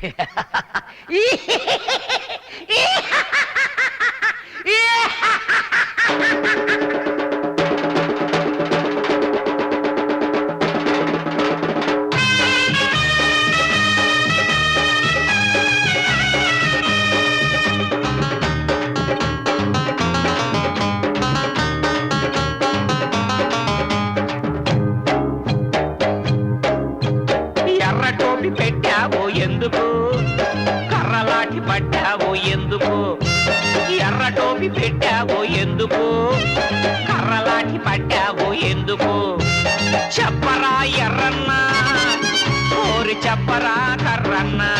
Yeah. ఎందుకు? కర్రలాటి పట్టావో ఎందుకు? ఎర్ర టోపి పెట్టావో ఎందుకు? కర్రలాటి పట్టావో ఎందుకు? చెప్పరా ఎర్రన్నా? కోరి చెప్పరా కర్రన్నా?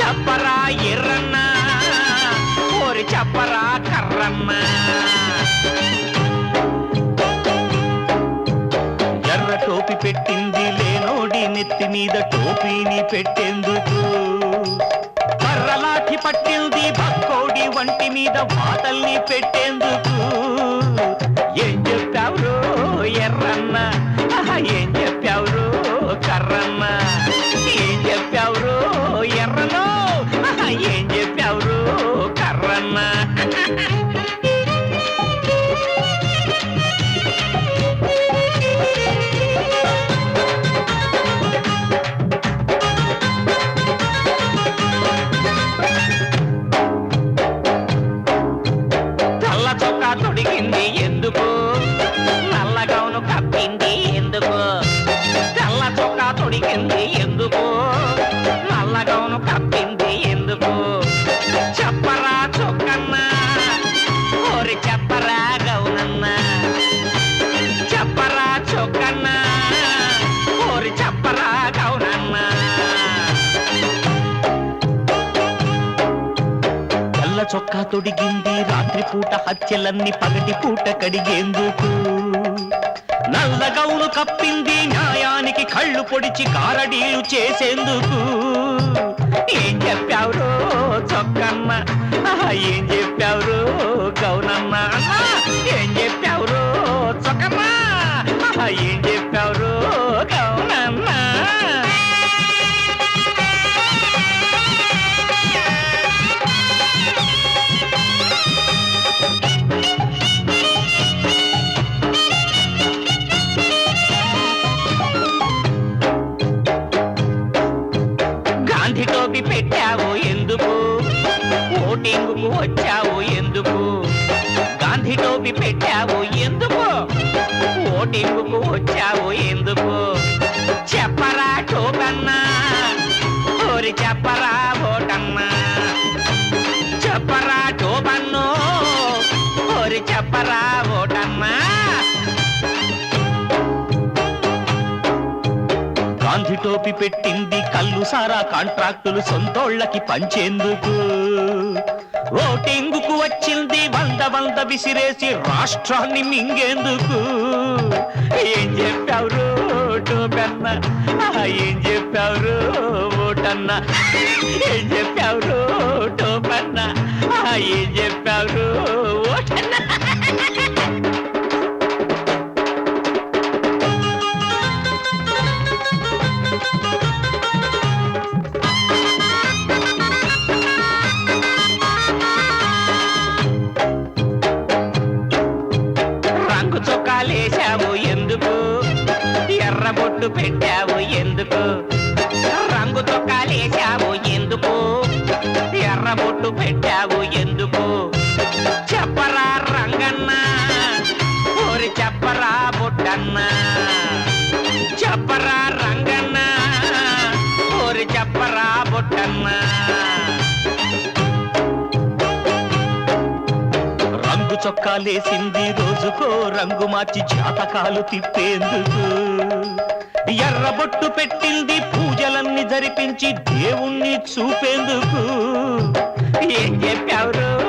చెప్పరా ఎర్రన్నా? కోరి చెప్పరా కర్రన్నా? ఎర్ర టోపి పెట్టింది నెత్తి మీద టోపీని పెట్టేందుకు? కర్రలాఠి పట్టింది భక్కోడి వంటి మీద వాతల్ని పెట్టేందుకు? ఏం చెప్పావురో ఎర్రన్న? ఏం చెప్పావురో కర్రన్న? ఏం చెప్పావురో చొక్కా తొడిగింది. రాత్రిపూట హత్యలన్నీ పగటి పూట కడిగేందుకు. నల్ల గౌను కప్పింది. న్యాయానికి కళ్ళు పొడిచి కారడీలు చేసేందుకు. ఏం చెప్పావురో చొక్కమ్మ? ఏం ఓటింగుకు వచ్చావు ఎందుకు? గాంధీ టోపీ పెట్టావు ఎందుకు? ఓటింగుకు వచ్చావు ఎందుకు? చెప్పరా టోపన్నా? ఓరి చెప్పరా ఓటన్నా? చెప్పరా టోపన్నో? ఓరి చెప్పరా టోపి పెట్టింది కళ్ళు సారా కాంట్రాక్టులు సొంతోళ్ళకి పంచేందుకు. ఓటింగుకు వచ్చింది వంద వంద విసిరేసి రాష్ట్రాన్ని మింగేందుకు. ఏం చెప్పావు టోపెన్న ఏం చెప్పావు ఓటన్న? ఏం చెప్పావు టోపెన్న ఏం చెప్పావు రంగు చొక్కాలేశావు ఎందుకు? ఎర్ర బొట్టు పెట్టావు ఎందుకు? రంగు చొక్కాలేశావు ఎందుకు? ఎర్ర బొట్టు పెట్టావు ఎందుకు? చెప్పరా రంగన్నా ఓరి చెప్పరా బొట్టన్నా. రంగు రోజుకో రంగు మార్చి జాతకాలు తిప్పేందుకు. ఎర్రబొట్టు పెట్టింది పూజలన్నీ జరిపించి దేవుణ్ణి చూపేందుకు. ఏం చెప్పావురో?